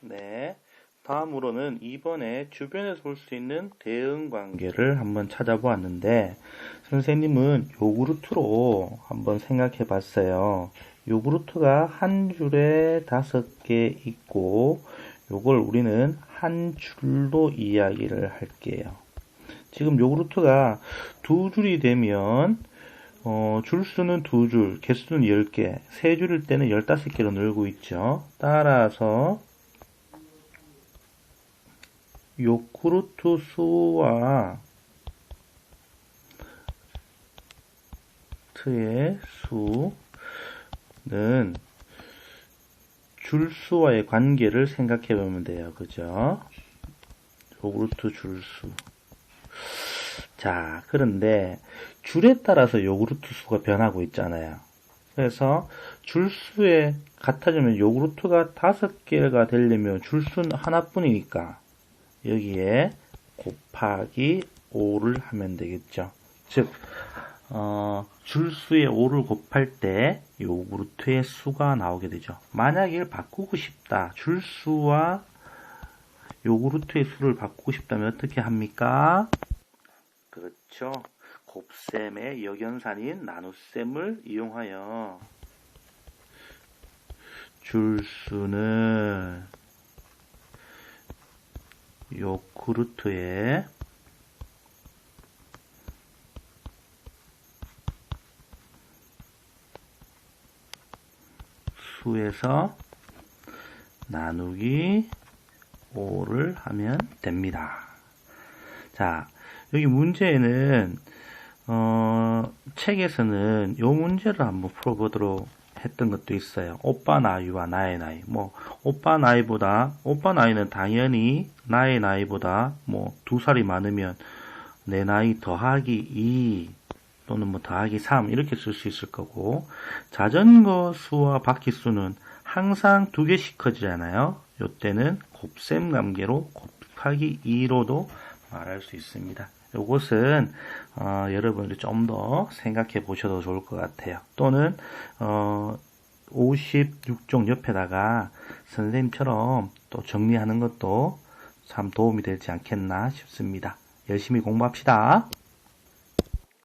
네. 다음으로는 이번에 주변에서 볼 수 있는 대응 관계를 한번 찾아보았는데 선생님은 요구르트로 한번 생각해 봤어요. 요구르트가 한 줄에 다섯 개 있고 요걸 우리는 한 줄로 이야기를 할게요. 지금 요구르트가 두 줄이 되면 어, 줄수는 두 줄, 개수는 10개, 세 줄일 때는 15개로 늘고 있죠. 따라서 요구르트 수와 트의 수는 줄수와의 관계를 생각해 보면 돼요. 그죠? 요구르트 줄수. 자, 그런데 줄에 따라서 요구르트 수가 변하고 있잖아요. 그래서 줄수에 같아지면 요구르트가 다섯 개가 되려면 줄수는 하나뿐이니까 여기에 곱하기 5를 하면 되겠죠. 즉, 어, 줄수의 5를 곱할 때 요구르트의 수가 나오게 되죠. 만약 이를 바꾸고 싶다. 줄수와 요구르트의 수를 바꾸고 싶다면 어떻게 합니까? 그렇죠. 곱셈의 역연산인 나눗셈을 이용하여 줄수는 요구르트의 수에서 나누기 5를 하면 됩니다. 자, 여기 문제에는 어, 책에서는 이 문제를 한번 풀어보도록 했던 것도 있어요. 오빠 나이와 나의 나이. 뭐 오빠 나이보다 오빠 나이는 당연히 나의 나이보다 뭐 두 살이 많으면 내 나이 더하기 2 또는 뭐 더하기 3 이렇게 쓸 수 있을 거고 자전거 수와 바퀴 수는 항상 두 개씩 커지잖아요. 이때는 곱셈 관계로 곱하기 2로도 말할 수 있습니다. 이것은 어, 여러분들이 좀 더 생각해 보셔도 좋을 것 같아요. 또는 어, 56종 옆에다가 선생님처럼 또 정리하는 것도 참 도움이 되지 않겠나 싶습니다. 열심히 공부합시다.